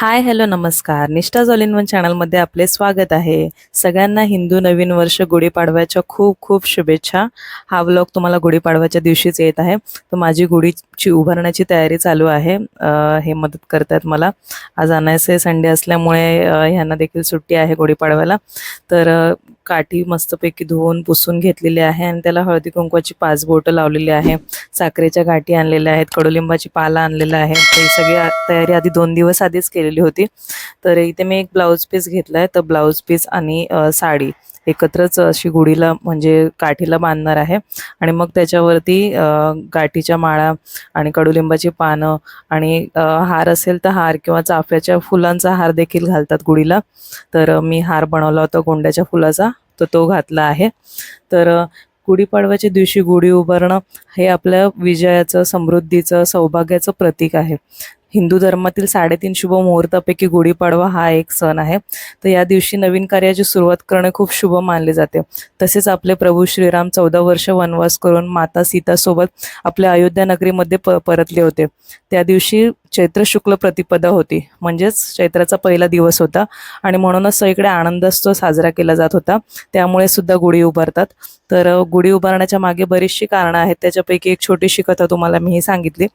Hi hello नमस्कार. निष्ठा all in one चॅनलमध्ये आपले स्वागत आहे. सगळ्यांना हिंदू नवीन वर्ष गुढीपाडव्याच्या खूप खूप शुभेच्छा. हा व्लॉग तुम्हाला गुढीपाडव्याच्या दिवशीच येत आहे. तर माझी गुढीची उभारण्याची तयारी चालू आहे. हे मदत करतात मला. आज अनायसे संडे असल्यामुळे ह्यांना देखील सुट्टी आहे गुढीपाडव्याला. तर काठी मस्तपैकी धुवून पुसून घेतलेली आहे आणि त्याला हळदी कुंकवाची पाच बोटं लावलेली आहे. साखरेच्या गाठी आणलेल्या आहेत कडुलिंबाची पाला आणलेला आहे. तर ही सगळी तयारी आधी दोन दिवस आधीच केलेली होती. तर इथे मी एक ब्लाऊज पीस घेतला आहे तर ब्लाऊज पीस आणि साडी एकत्रच अशी गुढीला म्हणजे काठीला बांधणार आहे. आणि मग त्याच्यावरती गाठीच्या माळा आणि कडुलिंबाची पानं आणि हार असेल तर हार किंवा चाफ्याच्या फुलांचा हार देखील घालतात गुढीला. तर मी हार बनवला होता गोंड्याच्या फुलाचा. तर तो घातला आहे. तर गुढीपाडव्याच्या दिवशी गुढी उभारणं हे आपल्या विजयाचं समृद्धीचं सौभाग्याचं प्रतीक आहे. हिंदू धर्मातील साडेतीन शुभ मुहूर्तापैकी गुढीपाडवा हा एक सण आहे. तर या दिवशी नवीन कार्याची सुरुवात करणे खूप शुभ मानले जाते. तसेच आपले प्रभू श्रीराम चौदा वर्ष वनवास करून माता सीतासोबत आपल्या अयोध्या नगरीमध्ये प परतले होते. त्या दिवशी चैत्र शुक्ल प्रतिपदा होती. म्हणजेच चैत्राचा पहिला दिवस होता आणि म्हणूनच सगळीकडे आनंदोत्सव साजरा केला जात होता. त्यामुळे सुद्धा गुढी उभारतात. तर गुढी उभारण्याच्या मागे बरीचशी कारणं आहेत. त्याच्यापैकी एक छोटीशी कथा तुम्हाला मीही सांगितली.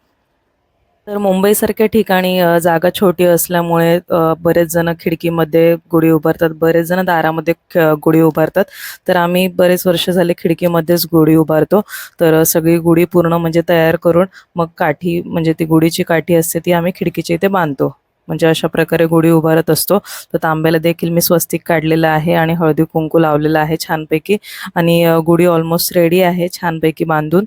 तर मुंबईसारख्या ठिकाणी जागा छोटी असल्यामुळे बरेच जण खिडकीमध्ये गुढी उभारतात बरेच जण दारामध्ये गुढी उभारतात. तर आम्ही बरेच वर्ष झाले खिडकीमध्येच गुढी उभारतो. तर सगळी गुढी पूर्ण म्हणजे तयार करून मग काठी म्हणजे ती गुढीची काठी असते ती आम्ही खिडकीच्या इथे बांधतो. म्हणजे अशा प्रकारे गुढी उभारत असतो. तर तांब्याला देखील मी स्वस्तिक काढलेलं आहे आणि हळदी कुंकू लावलेलं आहे छानपैकी. आणि गुढी ऑलमोस्ट रेडी आहे छानपैकी बांधून.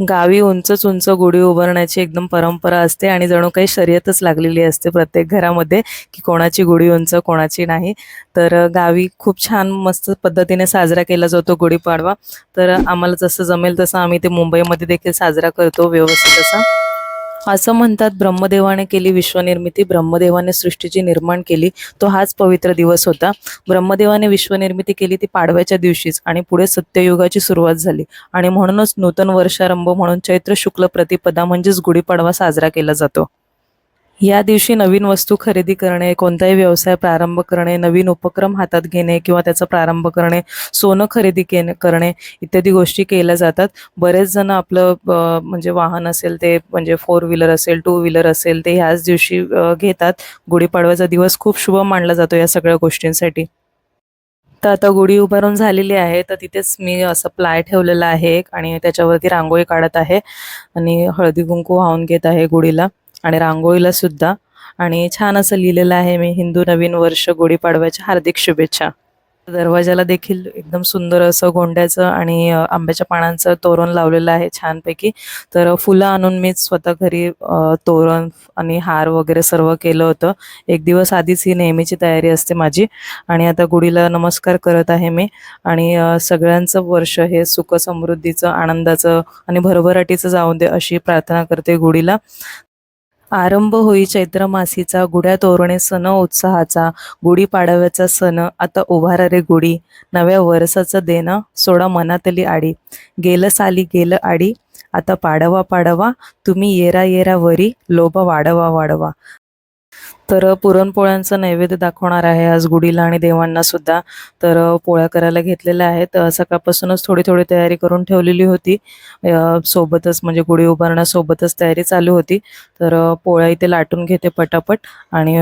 गावी उंचच उंच गुढी उभारण्याची एकदम परंपरा असते आणि जणू काही शर्यतच लागलेली असते प्रत्येक घरामध्ये की कोणाची गुढी उंच कोणाची नाही. तर गावी खूप छान मस्त पद्धतीने साजरा केला जातो गुढीपाडवा तर आम्हाला जसं जमेल तसं आम्ही ते मुंबईमध्ये देखील साजरा करतो व्यवस्थित असा. असं म्हणतात ब्रह्मदेवाने केली विश्वनिर्मिती ब्रह्मदेवाने सृष्टीची निर्माण केली. तो हाच पवित्र दिवस होता. ब्रह्मदेवाने विश्वनिर्मिती केली ती पाडव्याच्या दिवशीच आणि पुढे सत्ययुगाची सुरुवात झाली. आणि म्हणूनच नूतन वर्षारंभ म्हणून चैत्र शुक्ल प्रतिपदा म्हणजेच गुढीपाडवा साजरा केला जातो. या दिवशी नवीन वस्तू खरेदी करणे कोणताही व्यवसाय प्रारंभ करणे नवीन उपक्रम हातात घेणे किंवा त्याचा प्रारंभ करणे सोनं खरेदी के करणे इत्यादी गोष्टी केल्या जातात. बरेच जण आपलं म्हणजे वाहन असेल ते म्हणजे फोर व्हीलर असेल टू व्हीलर असेल ते ह्याच दिवशी घेतात. गुढीपाडव्याचा दिवस खूप शुभ मानला जातो या सगळ्या गोष्टींसाठी. तर आता गुढी उभारून झालेली आहे तर तिथेच मी असं प्लाय ठेवलेला आहे आणि त्याच्यावरती रांगोळी काढत आहे आणि हळदी कुंकू वाहून घेत आहे गुढीला. आणि रांगोळीला सुद्धा. आणि छान असं लिहिलेलं आहे मी हिंदू नवीन वर्ष गुढीपाडव्याच्या हार्दिक शुभेच्छा. दरवाजाला देखील एकदम सुंदर असं गोंड्याचं आणि आंब्याच्या पानांचं तोरण लावलेलं आहे छानपैकी. तर फुलं आणून मी स्वतः घरी तोरण आणि हार वगैरे सर्व केलं होतं. एक दिवस आधीच ही नेहमीची तयारी असते माझी. आणि आता गुढीला नमस्कार करत आहे मी. आणि सगळ्यांचं वर्ष हे सुख समृद्धीचं आनंदाचं आणि भरभराटीचं जाऊ दे अशी प्रार्थना करते गुढीला. आरंभ होई चैत्र मासीचा गुढ्या तोरणे सण उत्साहाचा गुढी पाडव्याचा सण आता उभारा रे गुढी नव्या वर्षाचं देणं सोडा मनातली आडी. गेलं साली गेलं आडी आता पाडवा पाडवा तुम्ही येरा येरा वरी लोभ वाढवा वाढवा. तर पुरणपोळ्यांचं नैवेद्य दाखवणार आहे आज गुढीला आणि देवांना सुद्धा. तर पोळ्या करायला घेतलेल्या आहेत. सकाळपासूनच थोडी थोडी तयारी करून ठेवलेली होती. सोबतच म्हणजे गुढी उभारण्यासोबतच तयारी चालू होती. तर पोळ्या इथे लाटून घेते पटापट आणि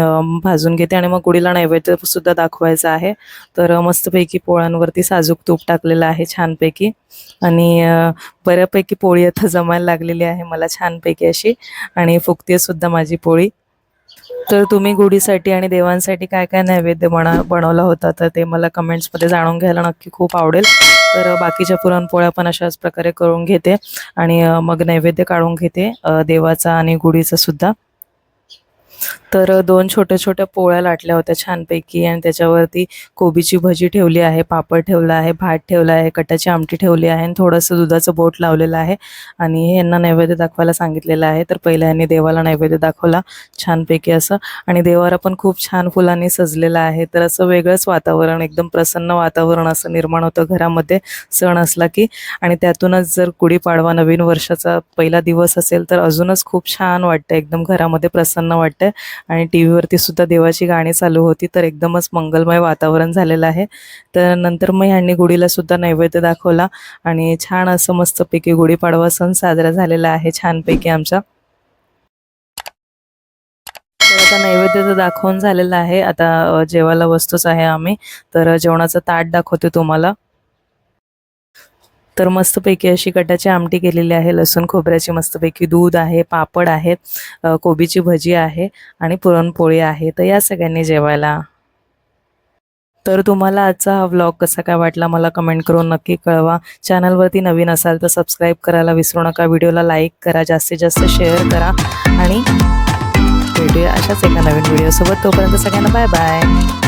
भाजून घेते आणि मग गुढीला नैवेद्य सुद्धा दाखवायचं आहे. तर मस्तपैकी पोळ्यांवरती साजूक तूप टाकलेलं आहे छानपैकी. आणि बऱ्यापैकी पोळी आता जमायला लागलेली आहे मला छानपैकी अशी. आणि फुगते सुद्धा माझी पोळी. तर तुम्ही गुढीसाठी आणि देवांसाठी काय काय नैवेद्य बना बनवला होता? तर ते मला कमेंट्समध्ये जाणून घ्यायला नक्की खूप आवडेल. तर बाकीच्या पुरणपोळ्या पण अशाच प्रकारे करून घेते आणि मग नैवेद्य काढून घेते देवाचा आणि गुढीचा सुद्धा. तर दोन छोट्या छोट्या पोळ्या लाटल्या होत्या छानपैकी आणि त्याच्यावरती कोबीची भजी ठेवली आहे पापड ठेवला आहे भात ठेवला आहे कटाची आमटी ठेवली आहे आणि थोडंसं दुधाचं बोट लावलेलं आहे आणि हे यांना नैवेद्य दाखवायला सांगितलेलं आहे. तर पहिल्या यांनी देवाला नैवेद्य दाखवला छानपैकी असं आणि देवारा पण खूप छान फुलांनी सजलेला आहे. तर असं वेगळंच वातावरण एकदम प्रसन्न वातावरण असं निर्माण होतं घरामध्ये. सण असला की आणि त्यातूनच जर गुढीपाडवा नवीन वर्षाचा पहिला दिवस असेल तर अजूनच खूप छान वाटतं. एकदम घरामध्ये प्रसन्न वाटतं आणि टी व्हीवरती सुद्धा देवाची गाणी चालू होती तर एकदमच मंगलमय वातावरण झालेलं आहे. तर नंतर मग ह्यांनी गुढीला सुद्धा नैवेद्य दाखवला आणि छान असं मस्तपैकी गुढीपाडवा सण साजरा झालेला आहे छानपैकी आमचा. तर आता नैवेद्य तर दाखवून झालेलं आहे. आता जेवायला वस्तूच आहे आम्ही. तर जेवणाचं ताट दाखवते तुम्हाला. तर मस्तपैकी अशी कटाची आमटी केलेली आहे. लसूण खोबऱ्याची मस्तपैकी दूध आहे पापड आहेत कोबीची भजी आहे आणि पुरणपोळी आहे. तर या सगळ्यांनी जेवायला. तर तुम्हाला आजचा हा व्लॉग कसा काय वाटला मला कमेंट करून नक्की कळवा. चॅनलवरती नवीन असाल तर सबस्क्राईब करायला विसरू नका. व्हिडिओला लाईक करा जास्तीत जास्त शेअर करा आणि भेटूया अशाच एका नवीन व्हिडिओसोबत तोपर्यंत सगळ्यांना बाय बाय